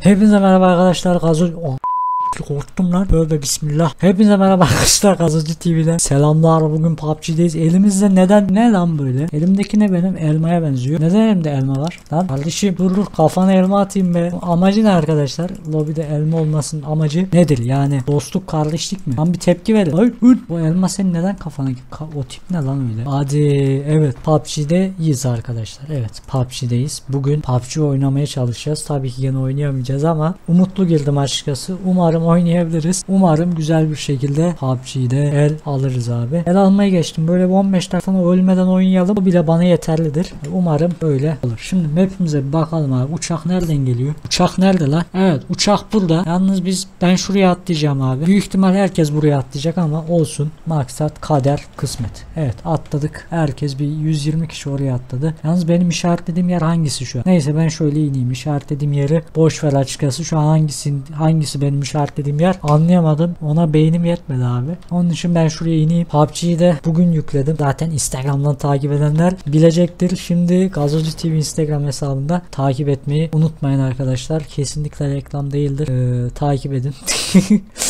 Hepinize merhaba arkadaşlar. Gazoz... Oh, korktum lan. Böyle bismillah. Hepinize merhaba arkadaşlar. Gazozcu TV'den. Selamlar. Bugün PUBG'deyiz. Elimizde neden ne lan böyle? Elimdeki ne benim? Elmaya benziyor. Neden elimde elma var? Lan kardeşim dur dur kafana elma atayım be. Amacı ne arkadaşlar? Lobide elma olmasının amacı nedir? Yani dostluk kardeşlik mi? Lan bir tepki verin. Ay, hır. Bu elma senin neden kafana Ka- o tip ne lan öyle? Hadi evet PUBG'deyiz arkadaşlar. Evet PUBG'deyiz. Bugün PUBG oynamaya çalışacağız. Tabii ki yine oynayamayacağız ama umutlu girdim açıkçası. Umarım oynayabiliriz. Umarım güzel bir şekilde PUBG'de el alırız abi. El almaya geçtim. Böyle bir 15 dakika ölmeden oynayalım. Bu bile bana yeterlidir. Umarım böyle olur. Şimdi map'imize bir bakalım abi. Uçak nereden geliyor? Uçak nerede lan? Evet uçak burada. Yalnız biz ben şuraya atlayacağım abi. Büyük ihtimal herkes buraya atlayacak ama olsun. Maksat kader kısmet. Evet atladık. Herkes bir 120 kişi oraya atladı. Yalnız benim işaretlediğim yer hangisi şu an? Neyse ben şöyle ineyim. İşaretlediğim yeri boş ver açıkçası. Şu an hangisi hangisi benim işaretlediğim yer anlayamadım. Ona beynim yetmedi abi. Onun için ben şuraya ineyim. PUBG'yi de bugün yükledim. Zaten Instagram'dan takip edenler bilecektir. Şimdi Gazozcu TV Instagram hesabında takip etmeyi unutmayın arkadaşlar. Kesinlikle reklam değildir. Ee, takip edin.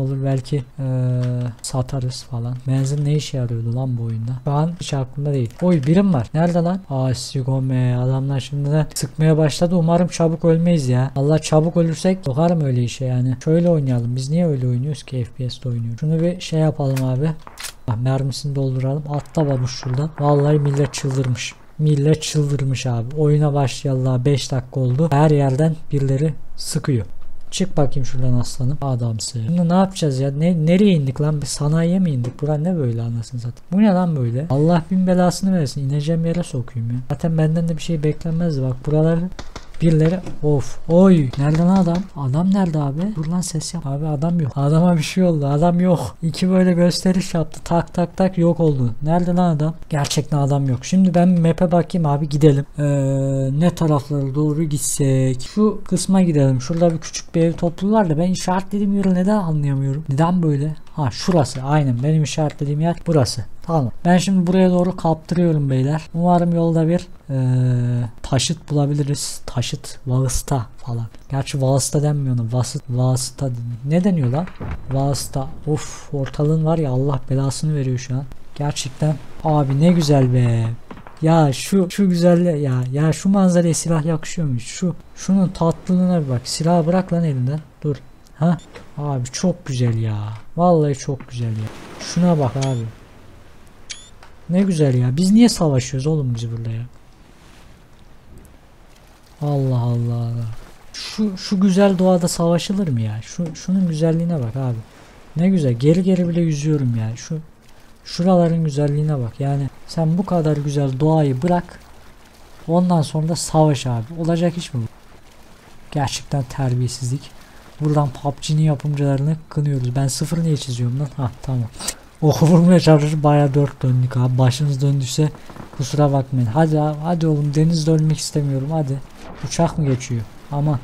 olur belki eee, satarız falan. Benzin ne işe yarıyordu lan bu oyunda? Şu an hiç aklımda değil. Oy birim var. Nerede lan? Aa sigome. Adamlar şimdi de sıkmaya başladı. Umarım çabuk ölmeyiz ya. Allah çabuk ölürsek sokarım öyle işe yani. Şöyle oynayalım. Biz niye öyle oynuyoruz ki FPS'te oynuyoruz. Şunu bir şey yapalım abi. Ah, mermisini dolduralım. Atla babuş şuradan. Vallahi millet çıldırmış. Millet çıldırmış abi. Oyuna başlayalı 5 dakika oldu. Her yerden birileri sıkıyor. Çık bakayım şuradan aslanım. Adamsın. Şimdi ne yapacağız ya? Ne, nereye indik lan? Bir sanayiye mi indik? Bura ne böyle anasını satayım. Bu ne lan böyle? Allah bin belasını versin. İneceğim yere sokayım ya. Zaten benden de bir şey beklenmezdi. Bak buraları Birileri of oy nerede lan adam? Adam nerede abi? Dur ses yap. Abi adam yok. Adama bir şey oldu adam yok. İki böyle gösteriş yaptı tak tak tak yok oldu. Nerede lan adam? Gerçekten adam yok. Şimdi ben map'e bakayım abi gidelim. Ee, ne taraflara doğru gitsek? Şu kısma gidelim. Şurada bir küçük bir ev toplulular da ben işaretlediğim yeri neden anlayamıyorum? Neden böyle ha şurası aynen benim işaretlediğim yer burası Tamam. Ben şimdi buraya doğru kaptırıyorum beyler. Umarım yolda bir eee, taşıt bulabiliriz. Taşıt, vasıta falan. Gerçi vasıta denmiyor ona. Vasıt, vasıta. Ne deniyor lan? Vasıta. Of ortalığın var ya Allah belasını veriyor şu an. Gerçekten. Abi ne güzel be. Ya şu şu güzelliğe ya ya şu manzaraya silah yakışıyormuş. Şu şunun tatlılığına bir bak. Silahı bırak lan elinden. Dur. Ha? Abi çok güzel ya. Vallahi çok güzel ya. Şuna bak abi. Ne güzel ya. Biz niye savaşıyoruz oğlum biz burada ya? Allah Allah. Şu şu güzel doğada savaşılır mı ya? Şu şunun güzelliğine bak abi. Ne güzel. Geri geri bile yüzüyorum ya. Şu şuraların güzelliğine bak. Yani sen bu kadar güzel doğayı bırak. Ondan sonra da savaş abi. Olacak iş mi bu? Gerçekten terbiyesizlik. Buradan PUBG'nin yapımcılarını kınıyoruz. Ben sıfır niye çiziyorum lan? Ha tamam. Oku vurmaya çalışır baya dört döndük abi. Başınız döndüyse kusura bakmayın. Hadi abi, hadi oğlum denizde ölmek istemiyorum hadi. Uçak mı geçiyor? Ama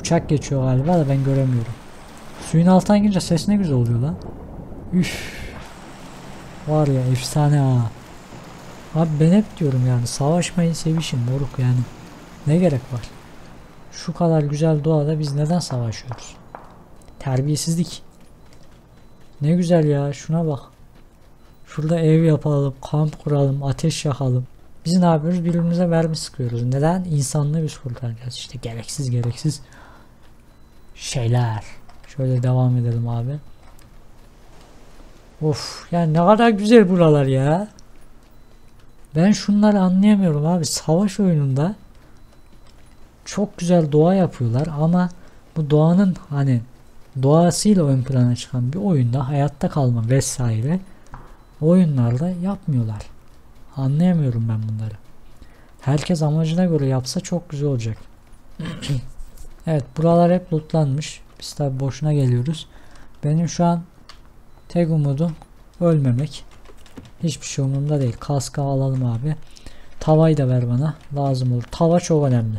uçak geçiyor galiba da ben göremiyorum. Suyun altına girince ses ne güzel oluyor lan. Üf. Var ya efsane ha. Abi ben hep diyorum yani savaşmayı sevişin moruk yani. Ne gerek var? Şu kadar güzel doğada biz neden savaşıyoruz? Terbiyesizlik. Ne güzel ya şuna bak. Şurada ev yapalım, kamp kuralım, ateş yakalım. Biz ne yapıyoruz? Birbirimize mermi sıkıyoruz. Neden? İnsanlığı biz kurtaracağız. İşte gereksiz gereksiz şeyler. Şöyle devam edelim abi. Of yani ne kadar güzel buralar ya. Ben şunları anlayamıyorum abi. Savaş oyununda çok güzel doğa yapıyorlar ama bu doğanın hani doğasıyla ön plana çıkan bir oyunda hayatta kalma vesaire oyunlarda yapmıyorlar. Anlayamıyorum ben bunları. Herkes amacına göre yapsa çok güzel olacak. Evet buralar hep lootlanmış. Biz tabi boşuna geliyoruz. Benim şu an tek umudum ölmemek. Hiçbir şey umurumda değil. Kaskı alalım abi. Tavayı da ver bana. Lazım olur. Tava çok önemli.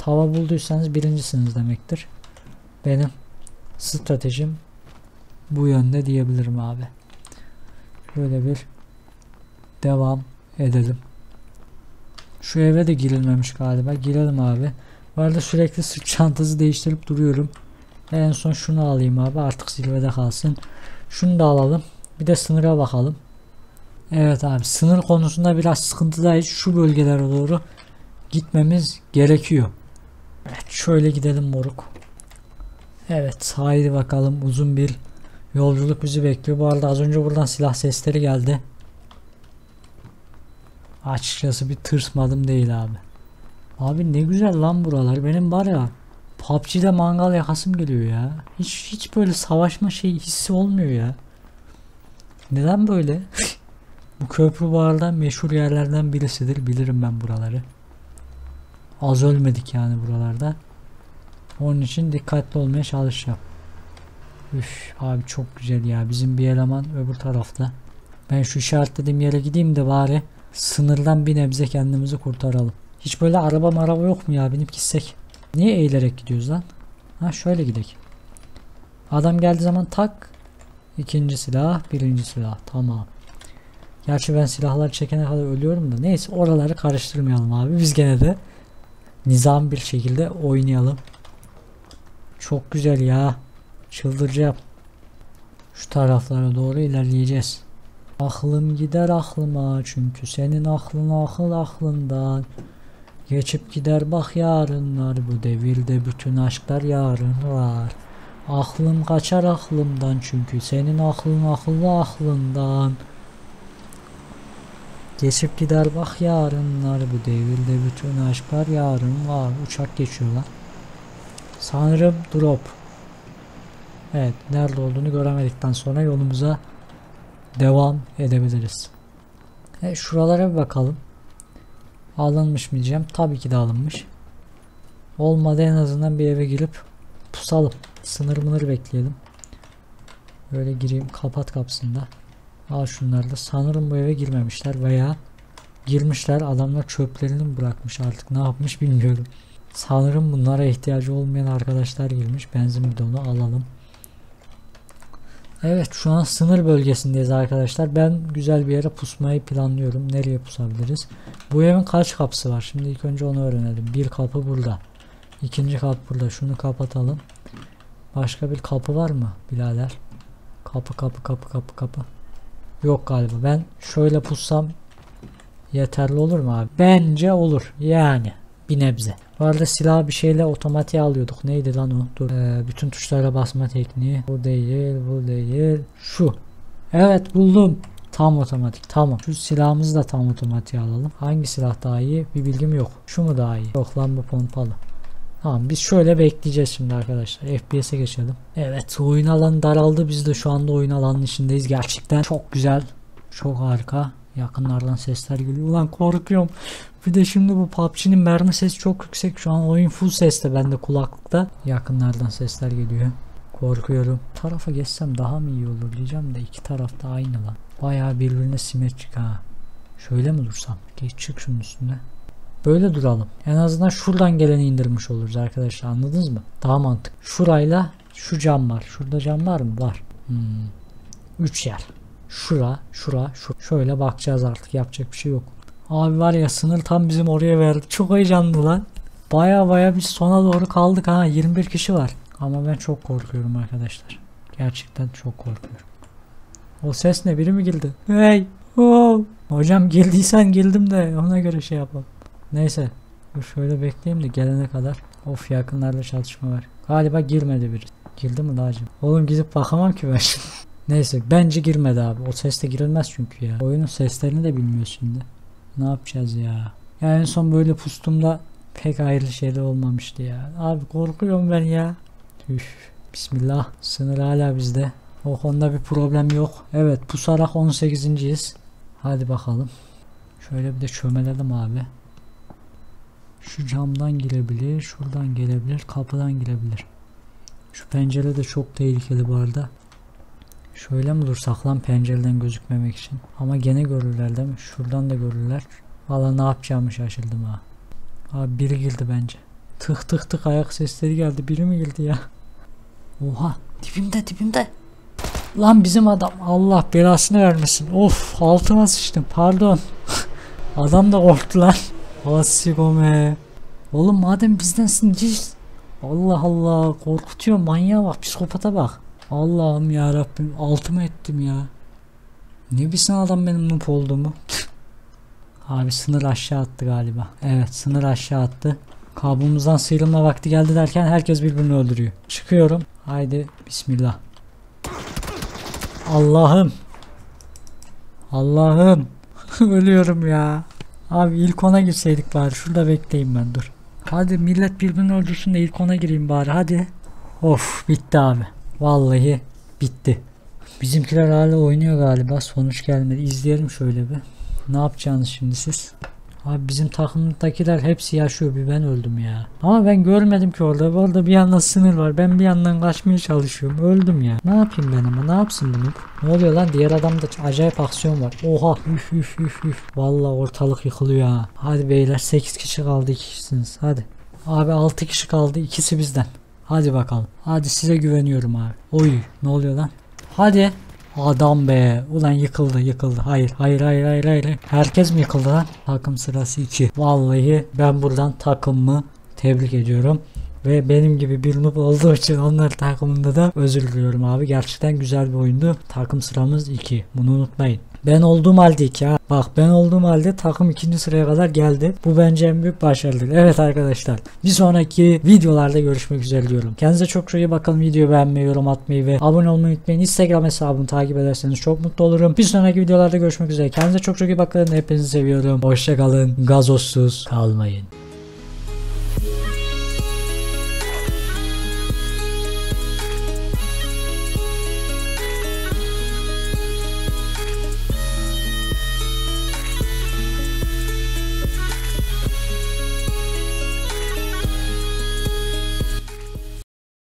Tava bulduysanız birincisiniz demektir. Benim stratejim bu yönde diyebilirim abi. Böyle bir devam edelim. Şu eve de girilmemiş galiba. Girelim abi. Bu arada sürekli sırt çantası değiştirip duruyorum. En son şunu alayım abi. Artık zirvede kalsın. Şunu da alalım. Bir de sınıra bakalım. Evet abi sınır konusunda biraz sıkıntıdayız. Şu bölgelere doğru gitmemiz gerekiyor. Evet şöyle gidelim moruk. Evet haydi bakalım uzun bir yolculuk bizi bekliyor. Bu arada az önce buradan silah sesleri geldi. Açıkçası bir tırsmadım değil abi. Abi ne güzel lan buralar. Benim var ya PUBG'de mangal yakasım geliyor ya. Hiç hiç böyle savaşma şey hissi olmuyor ya. Neden böyle? Bu köprü bu arada meşhur yerlerden birisidir. Bilirim ben buraları. Az ölmedik yani buralarda. Onun için dikkatli olmaya çalışacağım. Üf abi çok güzel ya. Bizim bir eleman öbür tarafta. Ben şu işaretlediğim yere gideyim de bari sınırdan bir nebze kendimizi kurtaralım. Hiç böyle araba maraba yok mu ya binip gitsek? Niye eğilerek gidiyoruz lan? Ha şöyle gidelim. Adam geldiği zaman tak. ikinci silah, birinci silah. Tamam. Gerçi ben silahları çekene kadar ölüyorum da. Neyse oraları karıştırmayalım abi. Biz gene de nizam bir şekilde oynayalım. Çok güzel ya. Çıldıracağım. Şu taraflara doğru ilerleyeceğiz. Aklım gider aklıma çünkü senin aklın akıl aklından. Geçip gider bak yarınlar bu devirde bütün aşklar yarın var. Aklım kaçar aklımdan çünkü senin aklın akıllı aklından. Geçip gider bak yarınlar bu devirde bütün aşklar yarın var. Uçak geçiyor lan. Sanırım drop. Evet nerede olduğunu göremedikten sonra yolumuza devam edebiliriz. E, şuralara bir bakalım. Alınmış mı diyeceğim. Tabii ki de alınmış. Olmadı en azından bir eve girip pusalım. Sınır mınır bekleyelim. Böyle gireyim kapat kapısında. Al şunları da. Sanırım bu eve girmemişler veya girmişler adamlar çöplerini bırakmış artık ne yapmış bilmiyorum. Sanırım bunlara ihtiyacı olmayan arkadaşlar girmiş. Benzin bidonu alalım. Evet şu an sınır bölgesindeyiz arkadaşlar. Ben güzel bir yere pusmayı planlıyorum. Nereye pusabiliriz? Bu evin kaç kapısı var? Şimdi ilk önce onu öğrenelim. Bir kapı burada. İkinci kapı burada. Şunu kapatalım. Başka bir kapı var mı birader? Kapı kapı kapı kapı kapı. Yok galiba. Ben şöyle pussam yeterli olur mu abi? Bence olur. Yani bir nebze. Bu arada silah bir şeyle otomatiğe alıyorduk. Neydi lan o? Dur. Ee, bütün tuşlara basma tekniği. Bu değil, bu değil. Şu. Evet buldum. Tam otomatik. Tamam. Şu silahımızı da tam otomatiğe alalım. Hangi silah daha iyi? Bir bilgim yok. Şu mu daha iyi? Yok lan bu pompalı. Tamam biz şöyle bekleyeceğiz şimdi arkadaşlar. FPS'e geçelim. Evet oyun alanı daraldı. Biz de şu anda oyun alanının içindeyiz. Gerçekten çok güzel. Çok harika. Yakınlardan sesler geliyor. Ulan korkuyorum. Bir de şimdi bu PUBG'nin mermi sesi çok yüksek. Şu an oyun full seste bende kulaklıkta. Yakınlardan sesler geliyor. Korkuyorum. Tarafa geçsem daha mı iyi olur diyeceğim de iki tarafta aynı lan. Bayağı birbirine simetrik ha. Şöyle mi dursam? Geç çık şunun üstüne. Böyle duralım. En azından şuradan geleni indirmiş oluruz arkadaşlar anladınız mı? Daha mantık. Şurayla şu cam var. Şurada cam var mı? Var. Hmm. Üç yer. Şura, şura, şu. Şöyle bakacağız artık. Yapacak bir şey yok. Abi var ya sınır tam bizim oraya verdi. Çok heyecanlı lan. Baya baya biz sona doğru kaldık ha. 21 kişi var. Ama ben çok korkuyorum arkadaşlar. Gerçekten çok korkuyorum. O ses ne? Biri mi girdi? Hey! Oh! Hocam girdiysen girdim de ona göre şey yapalım. Neyse. Şöyle bekleyeyim de gelene kadar. Of yakınlarda çatışma var. Galiba girmedi biri. Girdi mi dağcım? Oğlum gidip bakamam ki ben şimdi. Neyse bence girmedi abi. O sesle girilmez çünkü ya. Oyunun seslerini de bilmiyor şimdi. Ne yapacağız ya? Ya en son böyle pustumda pek hayırlı şeyler olmamıştı ya. Abi korkuyorum ben ya. Üf. Bismillah. Sınır hala bizde. O konuda bir problem yok. Evet pusarak 18.yiz. Hadi bakalım. Şöyle bir de çömelelim abi. Şu camdan girebilir, şuradan gelebilir, kapıdan girebilir. Şu pencere de çok tehlikeli bu arada. Şöyle mi dursak lan pencereden gözükmemek için? Ama gene görürler değil mi? Şuradan da görürler. Valla ne yapacağımı şaşırdım ha. Abi biri girdi bence. Tık tık tık ayak sesleri geldi. Biri mi girdi ya? Oha dibimde dibimde. Lan bizim adam Allah belasını vermesin. Of altıma sıçtım pardon. adam da korktu lan. Asigome. Oğlum madem bizdensin ciz. Allah Allah korkutuyor manyağa bak psikopata bak. Allah'ım ya Rabbim altıma ettim ya. Ne bilsin adam benim noob olduğumu. Abi sınır aşağı attı galiba. Evet sınır aşağı attı. Kabuğumuzdan sıyrılma vakti geldi derken herkes birbirini öldürüyor. Çıkıyorum. Haydi bismillah. Allah'ım. Allah'ım. Ölüyorum ya. Abi ilk ona girseydik bari. Şurada bekleyeyim ben dur. Hadi millet birbirini öldürsün de ilk ona gireyim bari hadi. Of bitti abi. Vallahi bitti. Bizimkiler hala oynuyor galiba. Sonuç gelmedi. İzleyelim şöyle bir. Ne yapacaksınız şimdi siz? Abi bizim takımdakiler hepsi yaşıyor bir ben öldüm ya. Ama ben görmedim ki orada. Orada bir yandan sınır var. Ben bir yandan kaçmaya çalışıyorum. Öldüm ya. Ne yapayım ben ama ne yapsın bunu? Ne oluyor lan? Diğer adamda acayip aksiyon var. Oha. Üf üf üf üf. Vallahi ortalık yıkılıyor ha. Hadi beyler 8 kişi kaldı 2 kişisiniz. Hadi. Abi 6 kişi kaldı. ikisi bizden. Hadi bakalım. Hadi size güveniyorum abi. Oy. Ne oluyor lan? Hadi. Adam be. Ulan yıkıldı yıkıldı. Hayır hayır hayır hayır hayır. Herkes mi yıkıldı lan? Takım sırası 2. Vallahi ben buradan takımımı tebrik ediyorum. Ve benim gibi bir noob olduğu için onlar takımında da özür diliyorum abi. Gerçekten güzel bir oyundu. Takım sıramız 2. Bunu unutmayın. Ben olduğum halde 2 ha. Bak ben olduğum halde takım ikinci sıraya kadar geldi. Bu bence en büyük başarıdır. Evet arkadaşlar. Bir sonraki videolarda görüşmek üzere diyorum. Kendinize çok çok iyi bakın. Videoyu beğenmeyi, yorum atmayı ve abone olmayı unutmayın. Instagram hesabımı takip ederseniz çok mutlu olurum. Bir sonraki videolarda görüşmek üzere. Kendinize çok çok iyi bakın. Hepinizi seviyorum. Hoşçakalın. Gazozsuz kalmayın.